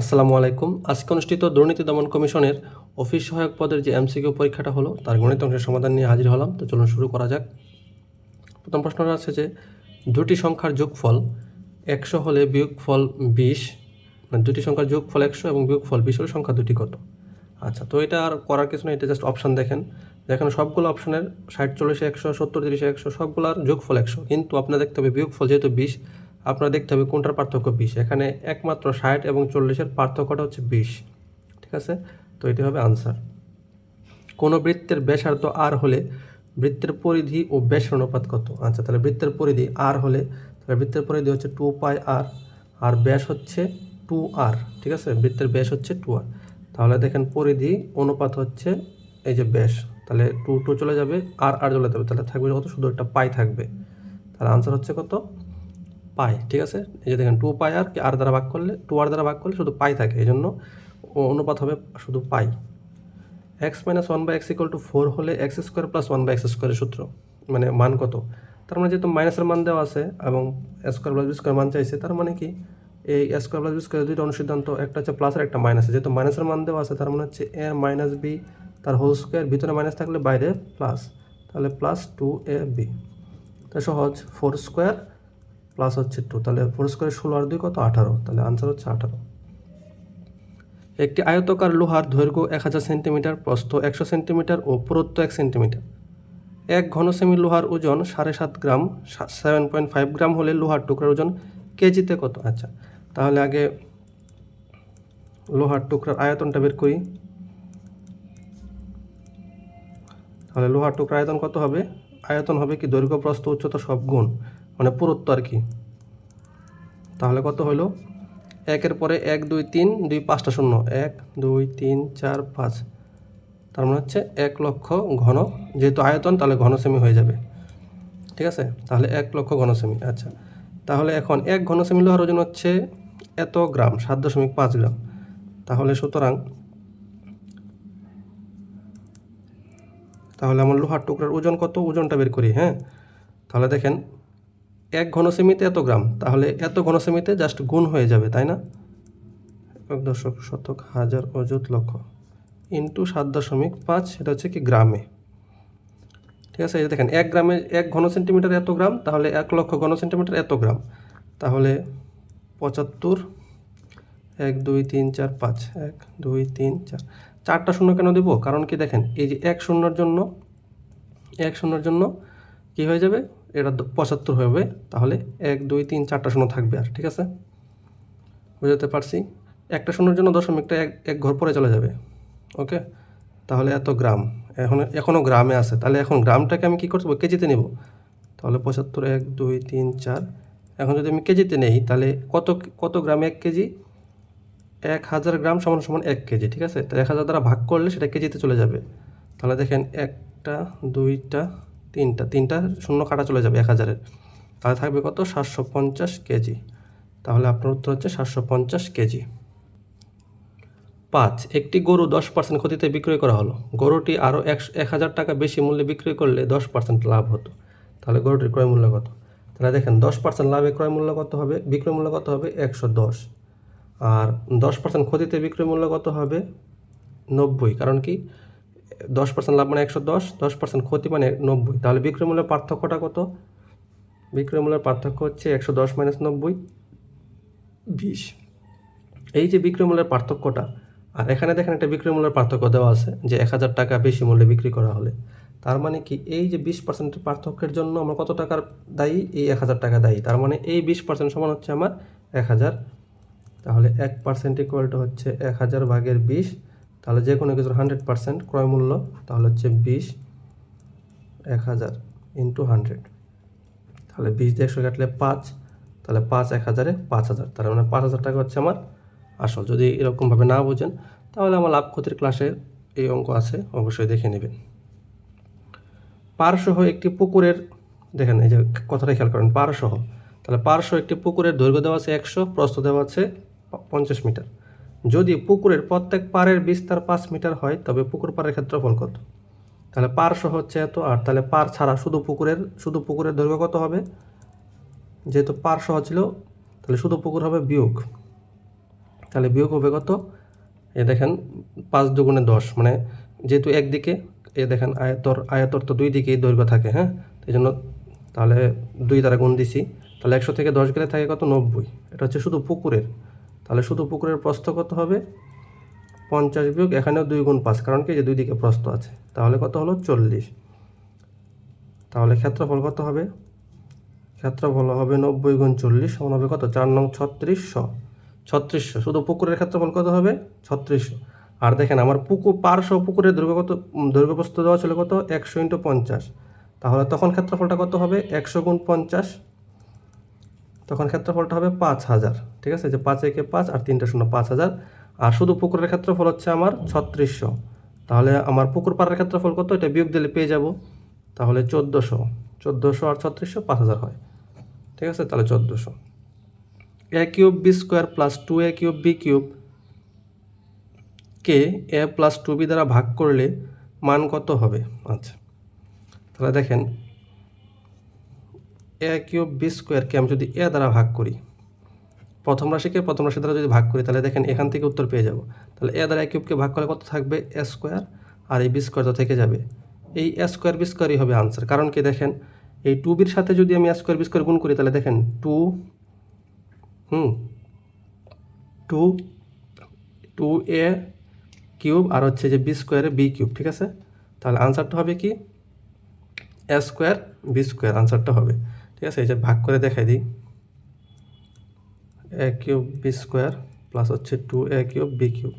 আসসালামু আলাইকুম। আজকে অনুষ্ঠিত দুর্নীতি দমন কমিশনের অফিস সহায়ক পদের যে এমসিকিউ পরীক্ষাটা হলো, তার গণিত অংশের সমাধান নিয়ে হাজির হলাম। তো চলুন শুরু করা যাক। প্রথম প্রশ্নটা আছে যে, দুটি সংখ্যার যোগফল একশো হলে বিয়োগফল বিশ মানে দুটি সংখ্যার যোগফল একশো এবং বিয়োগফল বিশ হলে সংখ্যা দুটি কত? আচ্ছা তো এটা আর করার কিছু না এটা জাস্ট অপশান দেখেন। দেখেন সবগুলো অপশনের ষাট, চল্লিশে, একশো, সত্তর, তিরিশে, একশো, সবগুলোর যোগফল একশো। কিন্তু আপনার দেখতে হবে বিয়োগফল যেহেতু বিশ আপনার দেখতে হবে কোনটার পার্থক্য বিশ। এখানে একমাত্র ষাট এবং চল্লিশের পার্থক্যটা হচ্ছে বিশ। ঠিক আছে? তো এটি হবে আনসার। কোনো বৃত্তের ব্যাসার্ধ আর হলে বৃত্তের পরিধি ও ব্যাসের অনুপাত কত? আচ্ছা তাহলে বৃত্তের পরিধি আর হলে, তাহলে বৃত্তের পরিধি হচ্ছে টু পাই আর আর ব্যাস হচ্ছে টু আর। ঠিক আছে? বৃত্তের ব্যাস হচ্ছে টু আর। তাহলে দেখেন পরিধি অনুপাত হচ্ছে এই যে ব্যাস। তাহলে টু টু চলে যাবে, আর আর চলে যাবে। তাহলে থাকবে কত? শুধু একটা পাই থাকবে। তাহলে আনসার হচ্ছে কত? পাই, ঠিক আছে? এই যে দেখেন, টু পাই আর কি, আর দ্বারা ভাগ করলে, টু আর দ্বারা ভাগ করলে শুধু পাই থাকে, এই জন্য অনুপাত হবে শুধু pi. X minus one by x equal to four হলে x square plus one by x স্কোয়ারের সূত্র মানে মান কত? তার মানে যেহেতু মাইনাসের মান দেওয়া আছে এবং স্কোয়ার প্লাস বি স্কোয়ার মান চাইছে, তার মানে কি? এই স্কোয়ার প্লাস বি স্কোয়ার দুইটা অনুসিদ্ধান্ত, একটা হচ্ছে প্লাস আর একটা মাইনাস যেহেতু মাইনাসের মান দেওয়া আছে, তার মানে হচ্ছে এ মাইনাস বি তার হোল স্কোয়ার ভিতরে মাইনাস থাকলে বাইরে প্লাস তাহলে প্লাস টু এ বি তাই সহজ ফোর স্কোয়ার প্লাস হচ্ছে টু তাহলে ফোর স্কোয়ার ষোলো আর দুই কত? আঠারো। তাহলে আনসার হচ্ছে আঠারো। একটি আয়তকার লোহার দৈর্ঘ্য এক হাজার সেন্টিমিটার প্রস্থ একশো সেন্টিমিটার ও পুরুত্ব এক সেন্টিমিটার এক ঘন সেমি লোহার ওজন সাড়ে সাত gram seven point five gram হলে লোহার টুকরার ওজন কেজিতে কত? আচ্ছা তাহলে আগে লোহার টুকরার আয়তনটা বের করি। তাহলে লোহার টুকরা আয়তন কত হবে? আয়তন হবে কি? দৈর্ঘ্য, প্রস্থ, উচ্চতা সব গুণ। মানে পুরুত্ব আর কি। তাহলে কত হলো একের পরে এক, দুই, তিন, দুই, পাঁচটা শূন্য। এক, দুই, তিন, চার, পাঁচ। তার মানে হচ্ছে এক লক্ষ ঘন। যেহেতু আয়তন, তাহলে ঘন সেমি হয়ে যাবে। ঠিক আছে? তাহলে এক লক্ষ ঘন সেমি আচ্ছা। তাহলে এখন এক ঘন সেমি লোহার ওজন হচ্ছে এত গ্রাম, সাত দশমিক পাঁচ গ্রাম। তাহলে সুতরাং তাহলে আমার লোহার টুকরার ওজন কত? ওজনটা বের করি হ্যাঁ? তাহলে দেখেন এক ঘন সেমিতে এত গ্রাম, তাহলে এত ঘন সেমিতে জাস্ট গুণ হয়ে যাবে, তাই না? এক দশক শতক হাজার অযুত লক্ষ ইন্টু সাত দশমিক পাঁচ, সেটা হচ্ছে কি গ্রামে। ঠিক আছে, এই যে দেখেন, এক গ্রামে এক ঘন সেন্টিমিটার এত গ্রাম, তাহলে এক লক্ষ ঘন সেন্টিমিটার এত গ্রাম। তাহলে পঁচাত্তর, এক, দুই, তিন, চার, পাঁচ, এক, দুই, তিন, চার। চারটা শূন্য কেন দেবো? কারণ কি দেখেন, এই যে এক শূন্যর জন্য, এক শূন্যর জন্য কি হয়ে যাবে? এটা পঁচাত্তর হবে তাহলে এক, দুই, তিন, চারটা শূন্য থাকবে আর, ঠিক আছে? বুঝতে পারছি? একটা শূন্যর জন্য দশমিকটা এক এক ঘর পরে চলে যাবে, ওকে? তাহলে এত গ্রাম। এখন এখনও গ্রামে আছে। তাহলে এখন গ্রামটাকে আমি কী করব কেজিতে নেব। তাহলে পঁচাত্তর, এক, দুই, তিন, চার। এখন যদি আমি কেজিতে নেই, তাহলে কত কত গ্রামে এক কেজি? এক হাজার গ্রাম সমান সমান এক কেজি, ঠিক আছে? তো এক হাজার দ্বারা ভাগ করলে সেটা কেজিতে চলে যাবে। তাহলে দেখেন একটা, দুইটা তিনটা তিনটা শূন্য কাটা চলে যাবে এক হাজারের। তাহলে থাকবে কত? সাতশো পঞ্চাশ কেজি। তাহলে আপনার উত্তর হচ্ছে সাতশো পঞ্চাশ কেজি। পাঁচ, একটি গরু দশ পার্সেন্ট ক্ষতিতে বিক্রয় করা হলো। গরুটি আরও এক এক হাজার টাকা বেশি মূল্যে বিক্রয় করলে দশ পার্সেন্ট লাভ হতো। তাহলে গরুটির ক্রয় মূল্য কত? তাহলে দেখেন, দশ পার্সেন্ট লাভে ক্রয় মূল্য কত হবে? বিক্রয় মূল্য কত হবে? একশো দশ। আর দশ পার্সেন্ট ক্ষতিতে বিক্রয় মূল্য কত হবে? নব্বই। কারণ কি? দশ পার্সেন্ট লাভ মানে একশো দশ দশ পার্সেন্ট ক্ষতি মানে নব্বই। তাহলে বিক্রয় মূল্যের পার্থক্যটা কত? বিক্রয় মূল্যের পার্থক্য হচ্ছে একশো দশ মাইনাস নব্বই, বিশ। এই যে বিক্রয় মূল্যের পার্থক্যটা, আর এখানে দেখেন একটা বিক্রয় মূল্যের পার্থক্য দেওয়া আছে, যে এক হাজার টাকা বেশি মূল্যে বিক্রি করা হলে। তার মানে কি, এই যে বিশ পার্সেন্টের পার্থক্যের জন্য আমরা কত টাকার দায়ী? এই এক হাজার টাকা দায়ী। তার মানে এই বিশ পার্সেন্ট সমান হচ্ছে আমার এক হাজার। তাহলে এক পার্সেন্ট ইকুয়াল টু হচ্ছে এক হাজার ভাগের বিশ তাহলে যে কোনো কিছুর হান্ড্রেড পার্সেন্ট ক্রয় মূল্য তাহলে হচ্ছে বিশ, এক হাজার ইন্টু হান্ড্রেড তাহলে বিশ দিয়ে একশো কাটলে পাঁচ, তাহলে পাঁচ এক হাজারে পাঁচ হাজার। তার মানে পাঁচ হাজার টাকা হচ্ছে আমার আসল। যদি এরকমভাবে না বোঝেন, তাহলে আমার লাভ ক্ষতির ক্লাসে এই অঙ্ক আছে, অবশ্যই দেখে নেবেন। পারসহ একটি পুকুরের, দেখেন এই যে কথাটা খেয়াল করেন, পারসহ। তাহলে পারসহ একটি পুকুরের দৈর্ঘ্য দেওয়া আছে একশো, প্রস্থ দেওয়া আছে পঞ্চাশ মিটার। যদি পুকুরের প্রত্যেক পাড়ের বিস্তার পাঁচ মিটার হয়, তবে পুকুর পাড়ের ক্ষেত্রফল কত? তাহলে পারসহ হচ্ছে এত, আর তাহলে পার ছাড়া শুধু পুকুরের শুধু পুকুরের দৈর্ঘ্য কত হবে? যেহেতু পার সহ ছিল, তাহলে শুধু পুকুর হবে বিয়োগ। তাহলে বিয়োগ হবে কত? এ দেখেন, পাঁচ দুগুণে দশ মানে যেহেতু একদিকে, এ দেখেন আয়তর আয়তর তো দুই দিকেই দৈর্ঘ্য থাকে হ্যাঁ? এই জন্য তাহলে দুই দ্বারা গুণ দিছি, তাহলে একশো থেকে দশ গেলে থাকে কত? নব্বই। এটা হচ্ছে শুধু পুকুরের। তাহলে শুধু পুকুরের প্রস্থ কত হবে? পঞ্চাশ বিয়োগ এখানেও দুই গুণ পাঁচ, কারণ কি? যে দুই দিকে প্রস্থ আছে। তাহলে কত হলো? চল্লিশ। তাহলে ক্ষেত্রফল কত হবে? ক্ষেত্রফল হবে নব্বই গুণ চল্লিশ সমান হবে কত? চার নং ছত্রিশশো। ছত্রিশশো। শুধু পুকুরের ক্ষেত্রফল কত হবে? ছত্রিশশো। আর দেখেন, আমার পুকুর পার্শ্ব পুকুরের দৈর্ঘ্য কত দৈর্ঘ্য প্রস্থ দেওয়া ছিল কত? একশো ইন্টু পঞ্চাশ। তাহলে তখন ক্ষেত্রফলটা কত হবে? একশো গুণ পঞ্চাশ। তখন ক্ষেত্রফলটা হবে পাঁচ হাজার, ঠিক আছে? যে পাঁচ একে পাঁচ আর তিনটা শূন্য পাঁচ হাজার। আর শুধু পুকুরের ক্ষেত্রফল হচ্ছে আমার ছত্রিশশো। তাহলে আমার পুকুর পাড়ের ক্ষেত্রফল কত? এটা বিয়োগ দিলে পেয়ে যাব। তাহলে চোদ্দোশো। চোদ্দোশো আর ছত্রিশশো পাঁচ হাজার হয়। ঠিক আছে? তাহলে চোদ্দোশো। A cube b square plus two a cube b cube K A plus two B দ্বারা ভাগ করলে মান কত হবে? আচ্ছা। তাহলে দেখেন এ কিউব বি স্কোয়ারকে আমি যদি এ দ্বারা ভাগ করি, প্রথম রাশিকে প্রথম রাশি দ্বারা যদি ভাগ করি, তাহলে দেখেন এখান থেকে উত্তর পেয়ে যাব। তাহলে এ দ্বারা এ কিউবকে ভাগ করলে কত থাকবে? এ স্কোয়ার। আর এই বি স্কোয়ার তো থেকে যাবে। এই এ স্কোয়ার বি স্কোয়ারই হবে আনসার। কারণ কি দেখেন, এই টু বির সাথে যদি আমি এ স্কোয়ার বি স্কোয়ার গুণ করি, তাহলে দেখেন two, hmm, two two a cube আর হচ্ছে যে বি স্কোয়ারে বি কিউব, ঠিক আছে? তাহলে আনসারটা হবে কি? এ স্কোয়ার বি স্কোয়ার আনসারটা হবে। ঠিক আছে, এই যে ভাগ করে দেখাই দিই। A cube b square plus হচ্ছে two a cube b cube.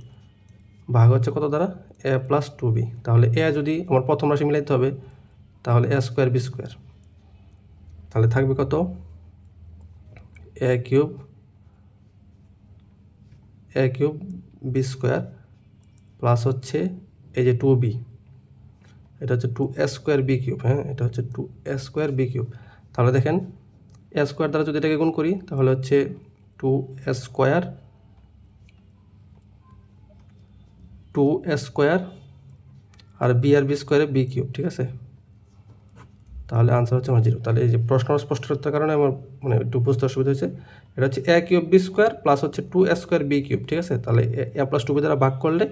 ভাগ হচ্ছে কত দ্বারা? A plus two b. তাহলে এ যদি আমার প্রথম রাশি মিলাইতে হবে, তাহলে এ স্কোয়ার বি স্কোয়ার। তাহলে থাকবে কত? A cube a cube b square plus হচ্ছে এই যে টু বি। এটা হচ্ছে two a square b cube হ্যাঁ? এটা হচ্ছে two a square b cube. তাহলে দেখেন এ স্কোয়ার দ্বারা যদি এটাকে গুণ করি, তাহলে হচ্ছে two a square two a square R B আর বি স্কোয়ারে বি কিউব ঠিক আছে? তাহলে আনসার হচ্ছে আমার জিরো তাহলে এই যে প্রশ্ন স্পষ্টতার কারণে আমার মানে একটু বুঝতে অসুবিধা হয়েছে। এটা হচ্ছে a cube b square plus হচ্ছে two a square b cube ঠিক আছে? তাহলে এ প্লাস টু বি দ্বারা ভাগ করলে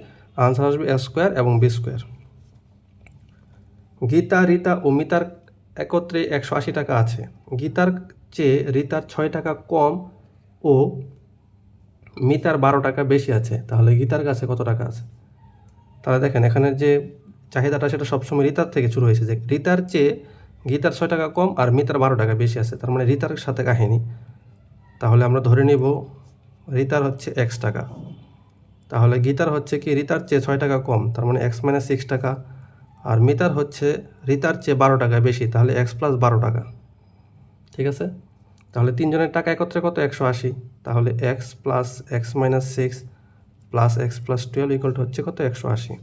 আনসার আসবে এ স্কোয়ার এবং বি স্কোয়ার গীতা, রীতা ও মিতার একত্রে একশো আশি টাকা আছে। গীতার চেয়ে রীতার ছয় টাকা কম ও মিতার বারো টাকা বেশি আছে। তাহলে গীতার কাছে কত টাকা আছে? তাহলে দেখেন, এখানের যে চাহিদাটা সেটা সবসময় রিতার থেকে শুরু হয়েছে যে রিতার চেয়ে গীতার ছয় টাকা কম আর মিতার বারো টাকা বেশি আছে। তার মানে রিতার সাথে কাহিনী। তাহলে আমরা ধরে নিব রিতার হচ্ছে এক্স টাকা। তাহলে গীতার হচ্ছে কি? রিতার চেয়ে ছয় টাকা কম। তার মানে এক্স মাইনাস সিক্স টাকা। আর মিতার হচ্ছে রিতার চেয়ে বারো টাকা বেশি, তাহলে এক্স প্লাস বারো টাকা। ঠিক আছে? তাহলে তিনজনের টাকা একত্রে কত? একশো আশি। তাহলে x plus x minus six plus x plus twelve equal to হচ্ছে কত? একশো আশি।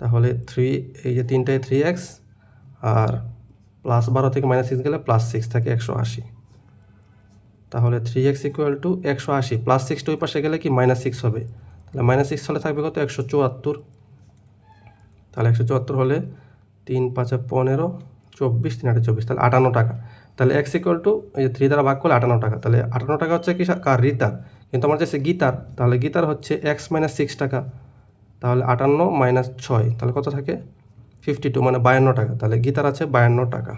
তাহলে থ্রি এই যে তিনটায় থ্রি এক্স, আর প্লাস বারো থেকে মাইনাস সিক্স গেলে প্লাস সিক্স থাকে একশো আশি। তাহলে থ্রি এক্স ইকুয়াল টু একশো আশি। প্লাস সিক্সটা ওই পাশে গেলে কি? মাইনাস সিক্স হবে। তাহলে মাইনাস সিক্স হলে থাকবে কত? একশো চুয়াত্তর। তাহলে একশো চুয়াত্তর হলে তিন পাঁচে পনেরো, চব্বিশ, তিন আটে চব্বিশ, তাহলে আটান্ন টাকা। তাহলে এক্স ইকুয়াল টু এই যে থ্রি দ্বারা ভাগ করলে আটান্ন টাকা। তাহলে আটান্ন টাকা হচ্ছে কি কার? রিতার কিন্তু আমার যে সে গীতার। তাহলে গীতার হচ্ছে এক্স মাইনাস সিক্স টাকা। তাহলে আটান্ন মাইনাস ছয়, তাহলে কত থাকে? ফিফটি টু মানে বায়ান্ন টাকা। তাহলে গীতার আছে বায়ান্ন টাকা।